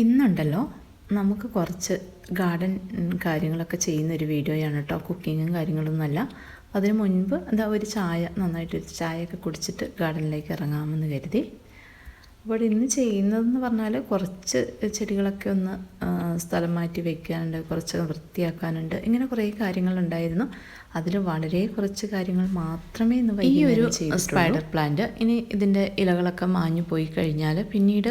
ഇന്നുണ്ടല്ലോ നമുക്ക് കുറച്ച് ഗാർഡൻ കാര്യങ്ങളൊക്കെ ചെയ്യുന്ന ചെയ്യുന്നൊരു വീഡിയോയാണ് കേട്ടോ കുക്കിങ്ങും കാര്യങ്ങളൊന്നുമല്ല. അതിന് മുൻപ് എന്താ ഒരു ചായ നന്നായിട്ട് ചായയൊക്കെ കുടിച്ചിട്ട് ഗാർഡനിലേക്ക് ഇറങ്ങാമെന്ന് കരുതി. അപ്പോൾ ഇന്ന് ചെയ്യുന്നതെന്ന് പറഞ്ഞാൽ കുറച്ച് ചെടികളൊക്കെ ഒന്ന് സ്ഥലം മാറ്റി വെക്കാനുണ്ട് കുറച്ച് വൃത്തിയാക്കാനുണ്ട്. ഇങ്ങനെ കുറേ കാര്യങ്ങളുണ്ടായിരുന്നു. അതിൽ വളരെ കുറച്ച് കാര്യങ്ങൾ മാത്രമേ ഇന്ന് ഈ ഒരു സ്പൈഡർ പ്ലാന്റ് ഇനി ഇതിന്റെ ഇലകളൊക്കെ മാഞ്ഞു പോയി കഴിഞ്ഞാൽ പിന്നീട്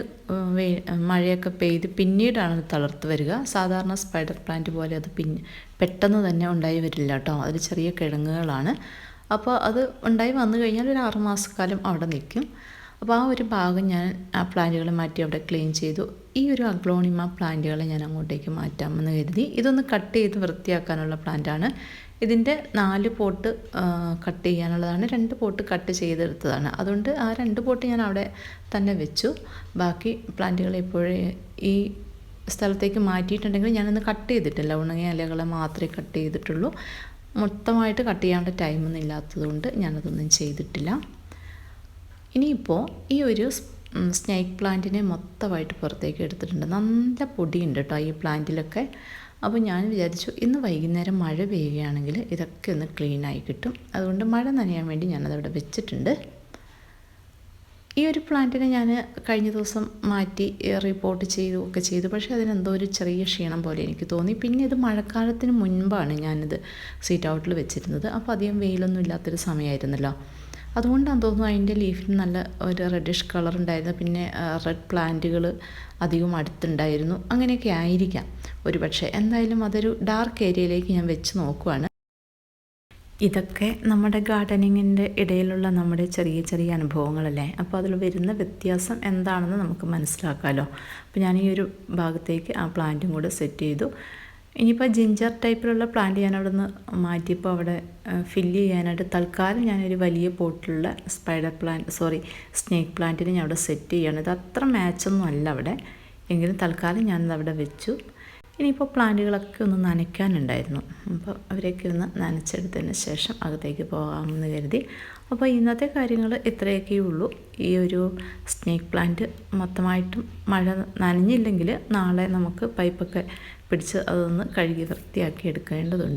മഴയൊക്കെ പെയ്ത് പിന്നീടാണ് തളർത്ത് വരിക. സാധാരണ സ്പൈഡർ പ്ലാന്റ് പോലെ അത് പിന്നെ പെട്ടെന്ന് തന്നെ ഉണ്ടായി വരില്ല കേട്ടോ. അതിൽ ചെറിയ കിഴങ്ങുകളാണ്. അപ്പോൾ അത് ഉണ്ടായി വന്നു കഴിഞ്ഞാൽ ഒരു ആറുമാസക്കാലം അവിടെ നിൽക്കും. അപ്പോൾ ആ ഒരു ഭാഗം ഞാൻ ആ പ്ലാന്റുകൾ മാറ്റി അവിടെ ക്ലീൻ ചെയ്തു. ഈ ഒരു അഗ്ലോണിമ പ്ലാന്റുകളെ ഞാൻ അങ്ങോട്ടേക്ക് മാറ്റാമെന്ന് കരുതി. ഇതൊന്ന് കട്ട് ചെയ്ത് വൃത്തിയാക്കാനുള്ള പ്ലാന്റാണ്. ഇതിന്റെ നാല് പോട്ട് കട്ട് ചെയ്യാനുള്ളതാണ്. രണ്ട് പോട്ട് കട്ട് ചെയ്തെടുത്തതാണ്. അതുകൊണ്ട് ആ രണ്ട് പോട്ട് ഞാൻ അവിടെ തന്നെ വെച്ചു. ബാക്കി പ്ലാന്റുകൾ ഇപ്പോഴേ ഈ സ്ഥലത്തേക്ക് മാറ്റിയിട്ടുണ്ടെങ്കിൽ ഞാനൊന്ന് കട്ട് ചെയ്തിട്ടില്ല. ഉണങ്ങിയ ഇലകളെ മാത്രമേ കട്ട് ചെയ്തിട്ടുള്ളൂ. മൊത്തമായിട്ട് കട്ട് ചെയ്യാനുള്ള ടൈമൊന്നും ഇല്ലാത്തതുകൊണ്ട് ഞാനതൊന്നും ചെയ്തിട്ടില്ല. ഇനിയിപ്പോൾ ഈ ഒരു സ്നേക്ക് പ്ലാന്റിനെ മൊത്തമായിട്ട് പുറത്തേക്ക് എടുത്തിട്ടുണ്ട്. നല്ല പൊടിയുണ്ട് കേട്ടോ ഈ പ്ലാന്റിലൊക്കെ അപ്പോൾ ഞാൻ വിചാരിച്ചു ഇന്ന് വൈകുന്നേരം മഴ പെയ്യുകയാണെങ്കിൽ ഇതൊക്കെ ഒന്ന് ക്ലീനായി കിട്ടും. അതുകൊണ്ട് മഴ നനയാൻ വേണ്ടി ഞാനതവിടെ വെച്ചിട്ടുണ്ട്. ഈ ഒരു പ്ലാന്റിനെ ഞാൻ കഴിഞ്ഞ ദിവസം മാറ്റി റിപ്പോർട്ട് ചെയ്തു ഒക്കെ ചെയ്തു. പക്ഷേ അതിനെന്തോ ഒരു ചെറിയ ക്ഷീണം പോലെ എനിക്ക് തോന്നി. പിന്നെ ഇത് മഴക്കാലത്തിന് മുൻപാണ് ഞാനിത് സീറ്റ് ഔട്ടിൽ വെച്ചിരുന്നത്. അപ്പോൾ അധികം വെയിലൊന്നും ഇല്ലാത്തൊരു സമയമായിരുന്നല്ലോ. അതുകൊണ്ടാണ് തോന്നുന്നു അതിന്റെ ലീഫിന് നല്ല ഒരു റെഡിഷ് കളർ ഉണ്ടായിരുന്നു. പിന്നെ റെഡ് പ്ലാന്റുകൾ അധികം അടുത്തുണ്ടായിരുന്നു. അങ്ങനെയൊക്കെ ആയിരിക്കാം. ഒരു പക്ഷേ എന്തായാലും അതൊരു ഡാർക്ക് ഏരിയയിലേക്ക് ഞാൻ വെച്ച് നോക്കുവാണ്. ഇതൊക്കെ നമ്മുടെ ഗാർഡനിങ്ങിന്റെ ഇടയിലുള്ള നമ്മുടെ ചെറിയ ചെറിയ അനുഭവങ്ങളല്ലേ? അപ്പോൾ അതിൽ വരുന്ന വ്യത്യാസം എന്താണെന്ന് നമുക്ക് മനസ്സിലാക്കാമല്ലോ അപ്പോൾ ഞാൻ ഈ ഒരു ഭാഗത്തേക്ക് ആ പ്ലാന്റും കൂടെ സെറ്റ് ചെയ്തു. ഇനിയിപ്പോൾ ജിഞ്ചർ ടൈപ്പിലുള്ള പ്ലാന്റ് ഞാൻ അവിടെ നിന്ന് മാറ്റിയപ്പോൾ അവിടെ ഫില്ല് ചെയ്യാനായിട്ട് തൽക്കാലം ഞാനൊരു വലിയ പോട്ടിലുള്ള സ്പൈഡർ പ്ലാന്റ് സോറി സ്നേക്ക് പ്ലാന്റിനെ ഞാൻ അവിടെ സെറ്റ് ചെയ്യണം. ഇത് അത്ര മാച്ചൊന്നും അല്ല അവിടെ. എങ്കിലും തൽക്കാലം ഞാനത് അവിടെ വെച്ചു. ഇനിയിപ്പോൾ പ്ലാന്റുകളൊക്കെ ഒന്ന് നനയ്ക്കാനുണ്ടായിരുന്നു. അപ്പോൾ അവരെയൊക്കെ ഒന്ന് നനച്ചെടുത്തതിന് ശേഷം അകത്തേക്ക് പോകാമെന്ന് കരുതി. അപ്പോൾ ഇന്നത്തെ കാര്യങ്ങൾ ഇത്രയൊക്കെ ഉള്ളൂ. ഈ ഒരു സ്നേക്ക് പ്ലാന്റ് മൊത്തമായിട്ടും മഴ നനഞ്ഞില്ലെങ്കിൽ നാളെ നമുക്ക് പൈപ്പൊക്കെ പിടിച്ച് അതൊന്ന് കഴുകി വൃത്തിയാക്കി എടുക്കേണ്ടതുണ്ട്.